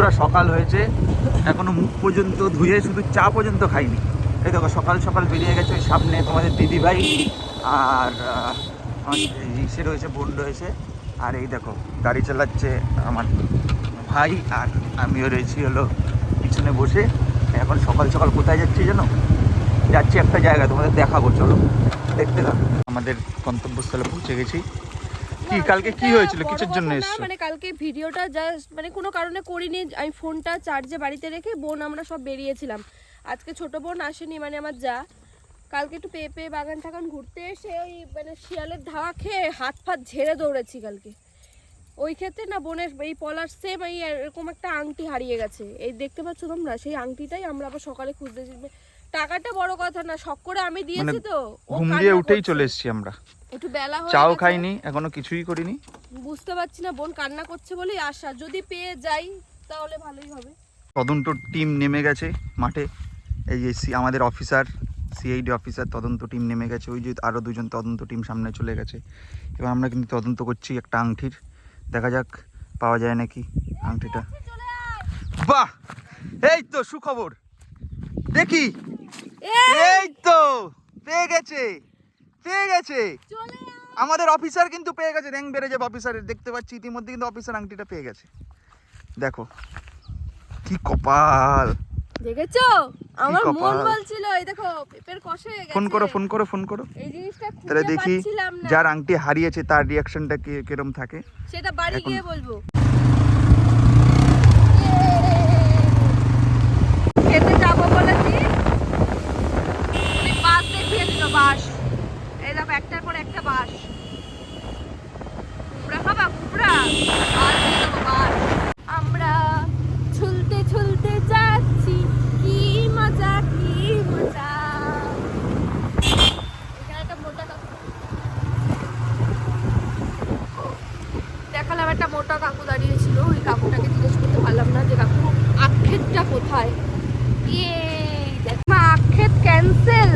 বন্ধুরা, সকাল হয়েছে। এখনও মুখ পর্যন্ত ধুয়ে শুধু চা পর্যন্ত খাইনি। এই দেখো, সকাল সকাল বেরিয়ে গেছে ওই সামনে তোমাদের দিদি ভাই আর ইসে রয়েছে, বোন রয়েছে। আর এই দেখো, গাড়ি চালাচ্ছে আমার ভাই আর আমিও রয়েছি হলো পিছনে বসে। এখন সকাল সকাল কোথায় যাচ্ছি জানো? যাচ্ছি একটা জায়গা তোমাদের দেখাবো, চলো। দেখতে আমাদের গন্তব্যস্থলে পৌঁছে গেছি। কি কালকে কি হয়েছিল? কিসের জন্য এসছো? মানে কালকে ভিডিওটা জাস্ট মানে কোনো কারণে করিনি আমি ফোনটা চার্জে বাড়িতে রেখে বোন আমরা সব বেরিয়েছিলাম। আজকে ছোট বোন আসেনি মানে আমার যা। কালকে একটু পেঁপে বাগান টাগান ঘুরতে এসে ওই মানে শিয়ালের ধাওয়া খেয়ে হাত ফাত ঝেড়ে দৌড়েছি কালকে। ওই ক্ষেত্রে না বোনের এই পলার সেম এই এরকম একটা আংটি হারিয়ে গেছে। এই দেখতে পাচ্ছ তোমরা? সেই আংটিটাই আমরা আবার সকালে খুঁজতে টাকাটা বড় কথা না শখ করে আমি দিয়েছি তো। ঘুম দিয়ে উঠেই চলে এসেছি আমরা। একটু বেলা হয়ে চাও খাইনি এখনও কিছুই করিনি। বুঝতে পারছি না বোন কান্না করছে বলেই আশা। যদি পেয়ে যাই তাহলে ভালোই হবে। তদন্ত টিম নেমে গেছে মাঠে। এই যে আমাদের অফিসার সিআইডি অফিসার তদন্ত টিম নেমে গেছে। ওই যে আরও দুজন তদন্ত টিম সামনে চলে গেছে। এবার আমরা কিন্তু তদন্ত করছি একটা আংটির। দেখা যাক পাওয়া যায় নাকি আংটিটা। বাহ! এই তো সুখবর। দেখি। এই তো পেয়ে গেছে পেয়ে গেছে। আমাদের অফিসার কিন্তু পেয়ে গেছে র্যাঙ্ক বেড়ে যাবে অফিসারের দেখতে পাচ্ছি ইতিমধ্যে কিন্তু অফিসার আংটিটা পেয়ে গেছে। দেখো কি কপাল। দেখেছ? আমার মন বলছিল এই দেখো পেপের কষে গেছে ফোন করো ফোন করো ফোন করো। এই জিনিসটা তাহলে দেখি যার আংটি হারিয়েছে তার রিয়াকশনটা কি কিরম থাকে। সেটা বাড়ি গিয়ে বলব খেতে যাব বলেছি অনেক বাস দেখিয়ে দিল বাস এই দেখো একটার পর একটা বাস কুমড়া খাবা কুমড়া আর দিয়ে দেবো বাস আমরা ঝুলতে ঝুলতে যাচ্ছি কি মজা কি মজা এখানে একটা মোটা কাকু দেখালাম একটা মোটা কাকু দাঁড়িয়েছিল ওই কাকুটাকে জিজ্ঞেস করতে পারলাম না যে কাকু আক্ষেতটা কোথায় ইয়ে দেখ মা আক্ষেত ক্যান্সেল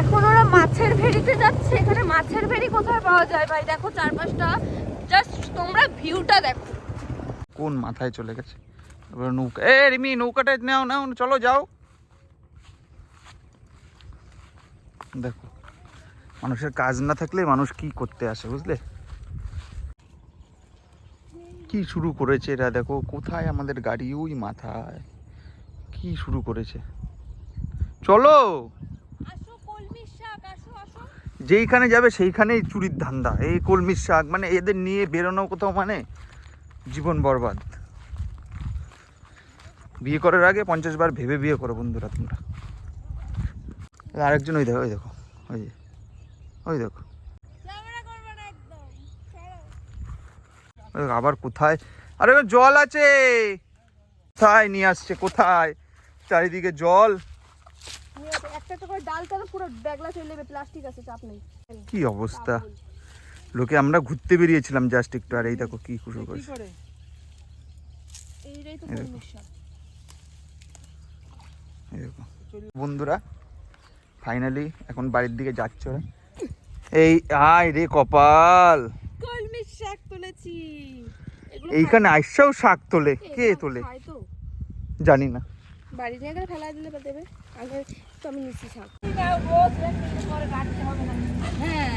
এখন ওরা মাছের ভেড়িতে যাচ্ছে এখানে মাছের ভেড়ি কোথায় পাওয়া যায় ভাই? দেখো চারপাশটা। জাস্ট তোমরা ভিউটা দেখো। কোন মাথায় চলে গেছে? এবার নৌকা এ, রিমি, নৌকাটা নাও নাও, চলো যাও। দেখো, মানুষের কাজ না থাকলে মানুষ কি করতে আসে, বুঝলে? কি শুরু করেছে এরা, দেখো, কোথায় আমাদের গাড়ি? ওই মাথায়। কি শুরু করেছে? চলো আসো কলমি শাক আসো আসো যেইখানে যাবে সেইখানেই চুরির ধান্দা এই কলমির শাক মানে এদের নিয়ে বেরোনো কোথাও মানে জীবন বরবাদ। বিয়ে করার আগে পঞ্চাশ বার ভেবে বিয়ে করো বন্ধুরা তোমরা। আরেকজন ওই দেখো ওই দেখো ওই যে ওই দেখো। আবার কোথায়? আরে জল আছে। কোথায় নিয়ে আসছে কোথায়? চারিদিকে জল। তাহলে পুরো ব্যাগলা দেবে প্লাস্টিক আছে চাপ নেই। কি অবস্থা? লোকে আমরা ঘুরতে বেরিয়েছিলাম জাস্ট একটু আর এই দেখো কি শুরু করছে। এইটাই তো। বন্ধুরা ফাইনালি এখন বাড়ির দিকে যাচ্ছ। এই আয় রে কপাল। কলমির শাক তুলেছি। এইখানে আইসাও শাক তোলে কে তোলে? জানি না। বাড়ি নিয়ে গেলে ফেলা দিলে দেবে। আগে তো আমি নিচ্ছি শাক। হ্যাঁ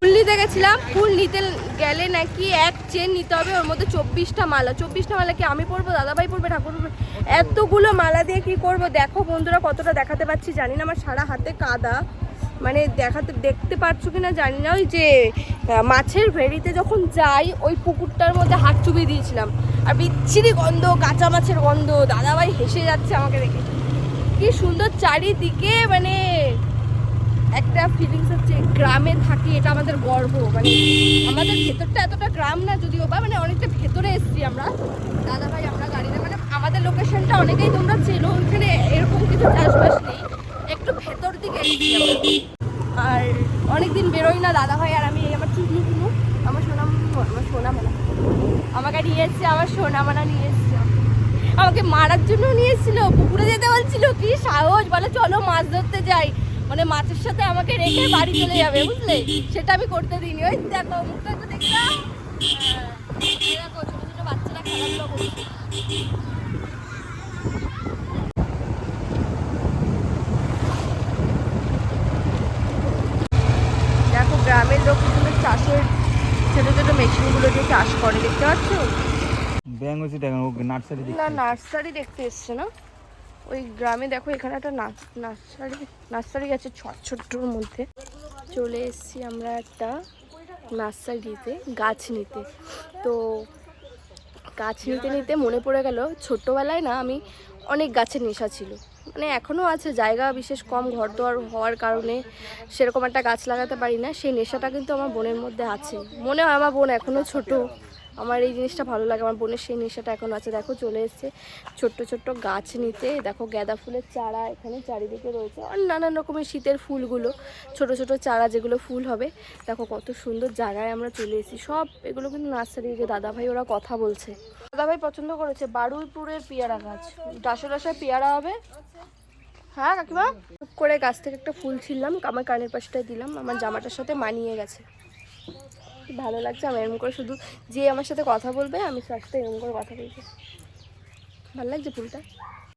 ফুল নিতে গেছিলাম ফুল নিতে গেলে নাকি এক চেন নিতে হবে ওর মধ্যে চব্বিশটা মালা। চব্বিশটা মালা কি আমি পরবো দাদাভাই পরবে ঠাকুর এতগুলো মালা দিয়ে কি করব? দেখো বন্ধুরা কতটা দেখাতে পাচ্ছি জানি না আমার সারা হাতে কাদা। মানে দেখাতে দেখতে পারছ কিনা জানি না ওই যে মাছের ভেড়িতে যখন যাই ওই পুকুরটার মধ্যে হাত চুবিয়ে দিয়েছিলাম। আর বিচ্ছিরি গন্ধ কাঁচা মাছের গন্ধ দাদাভাই হেসে যাচ্ছে আমাকে দেখে। কি সুন্দর চারিদিকে মানে একটা ফিলিংস হচ্ছে গ্রামে থাকি, এটা আমাদের গর্ব। মানে আমাদের ভেতরটা এতটা গ্রাম না যদিও বা মানে অনেকটা ভেতরে এসেছি আমরা। দাদা ভাই আমরা গাড়িতে মানে আমাদের লোকেশনটা অনেকেই তোমরা চেনো ওইখানে এরকম কিছু চাষবাস নেই। একটু ভেতর দিকে এসেছি। আর অনেকদিন বেরোই না দাদা ভাই আর আমি আমার চুকলু টুকলু আমার সোনা আমার সোনা মানা আমাকে নিয়ে এসছে, আমার সোনা মানা নিয়ে এসছে। আমাকে মারার জন্য নিয়ে এসেছিল পুকুরে যেতে বলছিল কি সাহস? বলে চলো মাছ ধরতে যাই। মানে মাছের সাথে আমাকে রেখে বাড়ি চলে যাবে বুঝলে? সেটা আমি করতে দিইনি। ওই দেখো মুখটা তো। দেখলাম হ্যাঁ, দেখো ছোট ছোট বাচ্চারা গ্রামের লোক চাষের ছোট ছোট মেশিনগুলো দিয়ে চাষ করে দেখতে পাচ্ছ? ব্যাং দেখেন ও নার্সারি না নার্সারি দেখতে এসছে না? ওই গ্রামে দেখো এখানে একটা নার্স- নার্সারি নার্সারি আছে ছোট ছোট্টর মধ্যে। চলে এসেছি আমরা একটা নার্সারিতে গাছ নিতে। তো গাছ নিতে নিতে মনে পড়ে গেল ছোট্টবেলায় না আমি অনেক গাছের নেশা ছিল। মানে এখনও আছে জায়গা বিশেষ কম ঘর দোয়ার হওয়ার কারণে সেরকম একটা গাছ লাগাতে পারি না। সেই নেশাটা কিন্তু আমার বোনের মধ্যে আছে। মনে হয় আমার বোন এখনও ছোট। আমার এই জিনিসটা ভালো লাগে, আমার বোনের সেই নেশাটা এখনও আছে। দেখো চলে এসছে ছোট্ট ছোট্ট গাছ নিতে। দেখো গাঁদা ফুলের চারা এখানে চারিদিকে রয়েছে। আর নানান রকমের শীতের ফুলগুলো, ছোট ছোট চারা যেগুলো ফুল হবে। দেখো কত সুন্দর জায়গায় আমরা চলে এসেছি। সব এগুলো কিন্তু নার্সারি যে দাদাভাই ওরা কথা বলছে। দাদাভাই পছন্দ করেছে বারুইপুরের পেয়ারা গাছ। ডাসো ডাসায় পেয়ারা হবে? হ্যাঁ কাকিমা? করে গাছ থেকে একটা ফুল ছিললাম আমার কানের পাশটায় দিলাম, আমার জামাটার সাথে মানিয়ে গেছে। ভালো লাগছে, আমি এরকম করে শুধু যে আমার সাথে কথা বলবে, আমি তার সাথে এরকম করে কথা বলব। ভালো লাগছে ফুলটা?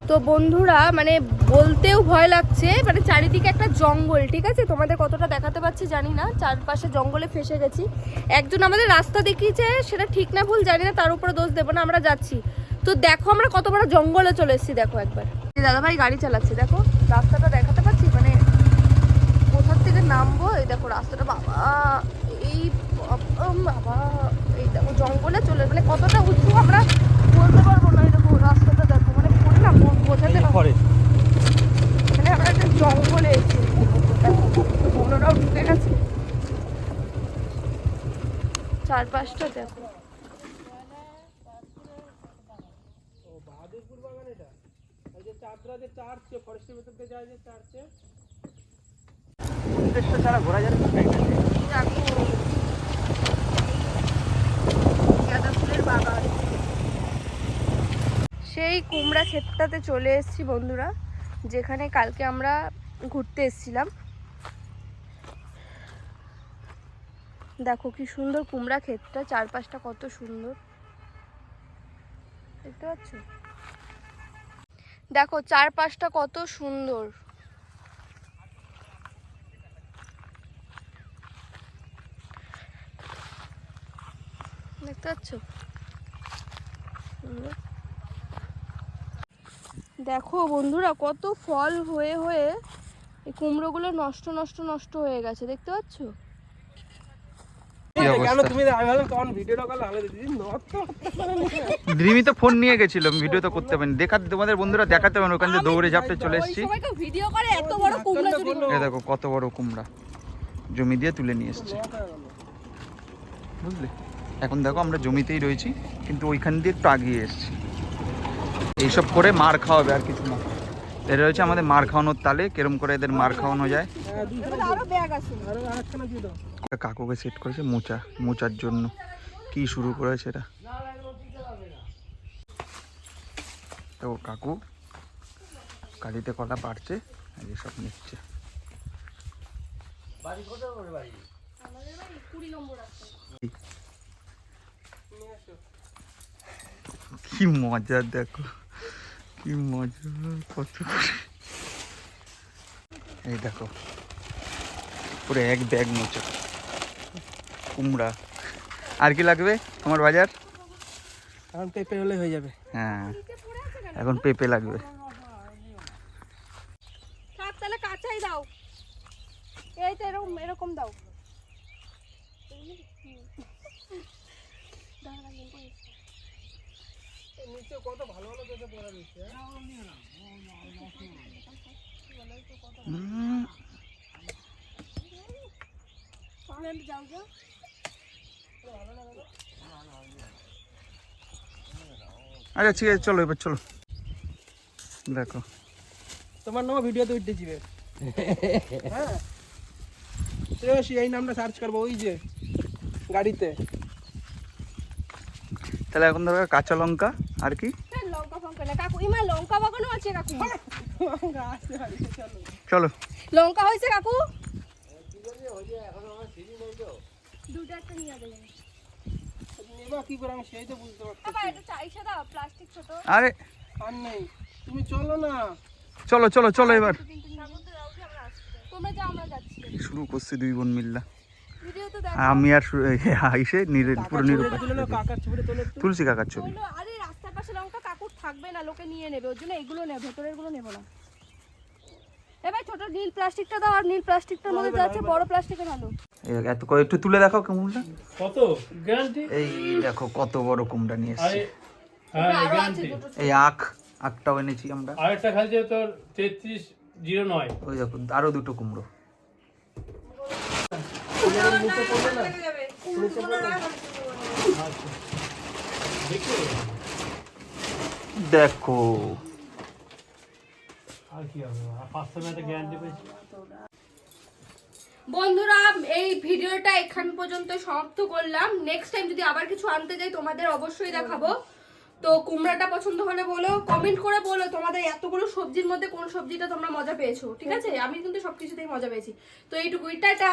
তো বন্ধুরা মানে বলতেও ভয় লাগছে মানে চারিদিকে একটা জঙ্গল, ঠিক আছে? তোমাদের কতটা দেখাতে পারছি জানি না, চারপাশে জঙ্গলে ফেসে গেছি। একজন আমাদের রাস্তা দেখিয়েছে, সেটা ঠিক না ভুল, জানি না, তার উপরে দোষ দেবো না, আমরা যাচ্ছি। তো দেখো আমরা কত বড় জঙ্গলে চলে এসেছি, দেখো একবার। দাদাভাই গাড়ি চালাচ্ছে, দেখো, রাস্তাটা দেখাতে পাচ্ছি মানে কোথার থেকে নামবো? এই দেখো, রাস্তাটা, বাবা, এই বাবা, বাবা এই দেখো জঙ্গলে চলে মানে কতটা উঁচু আমরা বলতে পারব না দেখো রাস্তাটা দেখো মানে পুরো না বোঝাতে ফরেস্ট মানে আমরা একটা জঙ্গলে এসেছি অন্যরাও ঢুকে গেছে চারপাশটা দেখো। উদ্দেশ্য ছাড়া ঘোরা যাবে না তাই না? দেখো গাঁদা ফুলের বাগান সেই কুমড়া ক্ষেতটাতে চলে এসেছি বন্ধুরা, যেখানে কালকে আমরা ঘুরতে এসেছিলাম। দেখো কি সুন্দর কুমড়া ক্ষেতটা, চারপাশটা কত সুন্দর। দেখতে পাচ্ছ? দেখো, চারপাশটা কত সুন্দর। দেখতে পাচ্ছ? সুন্দর। দেখো বন্ধুরা কত ফল হয়ে হয়ে এই কুমড়োগুলো নষ্ট নষ্ট নষ্ট হয়ে গেছে দেখতে পাচ্ছ? তো ফোন নিয়ে গেছিল ভিডিও তো করতে পারিনি। তোমাদের বন্ধুরা দেখাতে পারেন ওখান থেকে দৌড়ে ঝাপটে চলে এসেছি। ভিডিও করে এত বড় কুমড়া চুরি। করে। এ দেখো কত বড় কুমড়া। জমি দিয়ে তুলে নিয়ে এসছে। বুঝলে? এখন দেখো আমরা জমিতেই রয়েছি কিন্তু ওইখান দিয়ে একটু আগিয়ে এসছি। এইসব করে মার খাওয়াবে আর কিছু না। এটা রয়েছে আমাদের মার খাওয়ানোর তালে, কেরম করে এদের মার খাওয়ানো যায়। কাকুকে সেট করেছে মোচা, মোচার জন্য। কি শুরু করেছে এটা তো কাকু, কালিতে কলা পারছে আর এসব নিচ্ছে। কি মজা দেখো। কি মজা কত এই দেখো পুরো এক ব্যাগ মোচা কুমড়া। আর কি লাগবে আমার বাজার? এখন পেঁপে হলে হয়ে যাবে। হ্যাঁ এখন পেঁপে লাগবে। তাহলে কাঁচাই দাও। এই তো এরকম এরকম দাও। নিচে কত ভালো ভালো পেঁপে পড়া রয়েছে? আচ্ছা ঠিক আছে চলো এবার চলো। দেখো। তোমার নাম ভিডিওতে উঠতে যাবে হ্যাঁ। শ্রেয়সী এই নামটা সার্চ করব ওই যে গাড়িতে। তাহলে এখন ধরো কাঁচা লঙ্কা। আর কি? লঙ্কা ফঙ্কা না লঙ্কা বাগানও আছে কাকু। চলো। লঙ্কা হয়েছে কাকু? দুটো একটা নিয়ে যাবে। নেবা কি করে আমি সেই তো বুঝতে পারছি। বাবা এটা চাইছে দাও প্লাস্টিক ছোট। আরে। আর নেই। তুমি চলো না। চলো চলো চলো এবার। আমরা যাচ্ছি। শুরু করছি দুই বোন মিল্লা। ভিডিও তো দেখো। আমি আর আইসে পুরো একটু তুলসী কাকার ছবি বলল আরে রাস্তার পাশে লঙ্কা কাকুর থাকবে না লোকে নিয়ে নেবে ওর জন্য এগুলো নেবে ভেতরেরগুলো নেব না। এবার ছোট নীল প্লাস্টিকটা দাও আর নীল প্লাস্টিকটার মধ্যে যাচ্ছে বড় প্লাস্টিকে ভালো এত করে একটু তুলে দেখাও কুমড়া কত? গ্যারান্টি? এই দেখো কত বড় কুমড়া নিয়ে এসেছি। হ্যাঁ গ্যারান্টি। এই আখ আখটাও এনেছি আমরা। আরেকটা খাইছে তোর তেত্রিশ জিরো নয়। ওই দেখো আরও দুটো কুমড়ো। দেখো। পেয়েছি। বন্ধুরা এই ভিডিওটা এখান পর্যন্ত সমাপ্ত করলাম। নেক্সট টাইম যদি আবার কিছু আনতে যাই তোমাদের অবশ্যই দেখাবো। তো কুমড়াটা পছন্দ হলে বলো কমেন্ট করে বলো তোমাদের এতগুলো সবজির মধ্যে কোন সবজিটা তোমরা মজা পেয়েছ ঠিক আছে? আমি কিন্তু সবকিছুতেই মজা পেয়েছি। তো এইটুকুই টাটা!